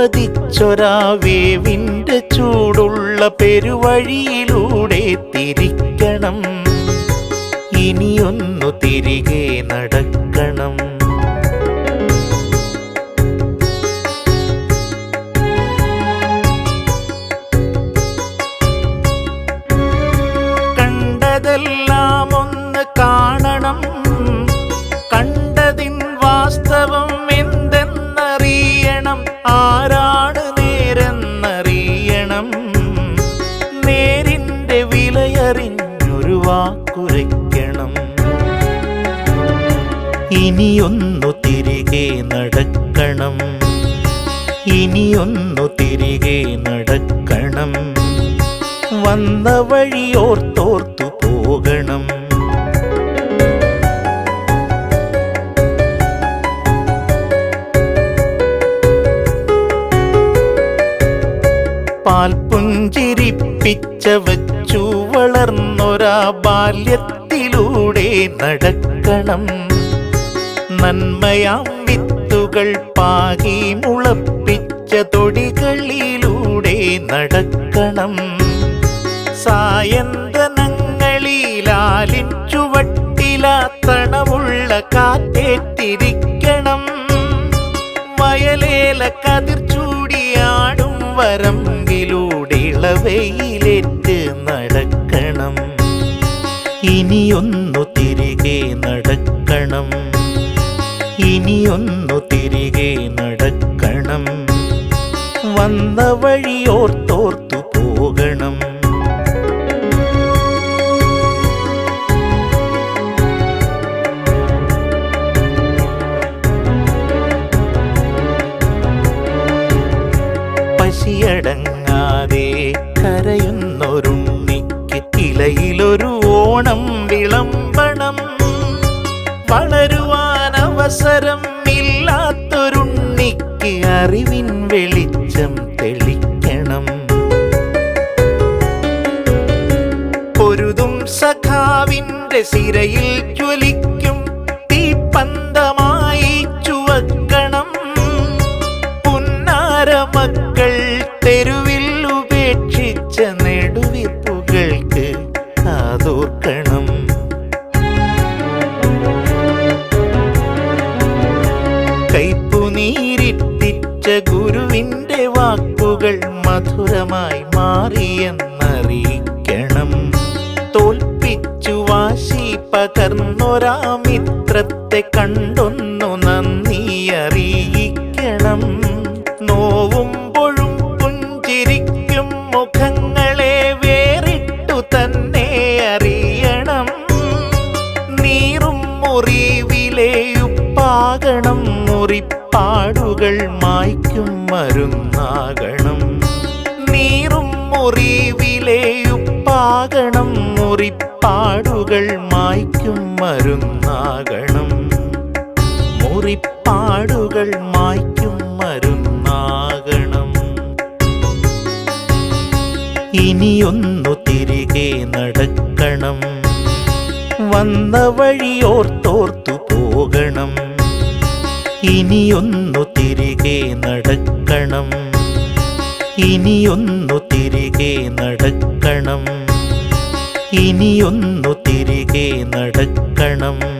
മുള്ളു പതിച്ചൊരാ ചൂടുള്ള പെരുവഴിയിലൂടെ തിരിക്കണം. ഇനിയൊന്നു തിരികെ നടക്കണം. കണ്ടതെല്ലാം ഒന്ന് കാണണം. ഇനിയൊന്നു തിരികെ നടക്കണം. ഇനിയൊന്നു തിരികെ നടക്കണം. വന്ന വഴിയോർത്തോർത്തു പോകണം. പാൽപുഞ്ചിരിപ്പിച്ച വച്ചു വളർന്നൊരാ ബാല്യത്തിലൂടെ നടക്കണം. നന്മയാം വിത്തുകൾ പാകി മുളപ്പിച്ച തൊടികളിലൂടെ നടക്കണം. സായന്തനങ്ങളിലാലിൻ ചുവട്ടിലാത്തണമുള്ള കാറ്റേറ്റിരിക്കണം. വയലേല കതിർ ചൂടിയാടും വരമ്പിലൂടെ ഇളവയിലേറ്റ് നടക്കണം. ഇനിയൊന്നു ഇനിയൊന്നു തിരികെ നടക്കണം. വന്ന വഴിയോർത്തോർത്തു പോകണം. പശിയടങ്ങാതെ കരയുന്നൊരുണ്ണിക്ക് ഇലയിലൊരു ഓണം വിളമ്പണം വളരുവാൻ അവസരം ഇല്ലാത്തൊരുണ്ണിക്ക് അറിവിൻ വെളിച്ചം തെളിക്കണം. പൊരുതും സഖാവിന്റെ സിരയിൽ ജ്വലിക്കും തീപ്പന്തമായി ചുവക്കണം. പുന്നാര മക്കൾ തെരുവിൽ മധുരമായി മാറിയെന്നറിയിക്കണം. തോൽപ്പിച്ചു വാശി പകർന്നൊരാമിത്രത്തെ കണ്ടൊന്നു നന്ദി അറിയിക്കണം നോവുമ്പോഴും പുഞ്ചിരിക്കും മുഖങ്ങളെ വേറിട്ടു തന്നെ അറിയണം. നീറും മുറിവിലേയുപ്പാകണം മുറിപ്പാടുകൾ മായ്ക്കും മരുന്നാകണം. നീറും വിലയുപ്പാകണം ഉപ്പാകണം മുറിപ്പാടുകൾ മായ്ക്കും മരുന്നാകണം. മുറിപ്പാടുകൾ മായ്ക്കും മരുന്നാകണം. ഇനിയൊന്നു തിരികെ നടക്കണം. വന്ന വഴിയോർത്തോർത്തു പോകണം. ഇനിയൊന്നു തിരികെ നടക്കണം. ഇനിയൊന്നു തിരികെ നടക്കണം. ഇനിയൊന്നു തിരികെ നടക്കണം.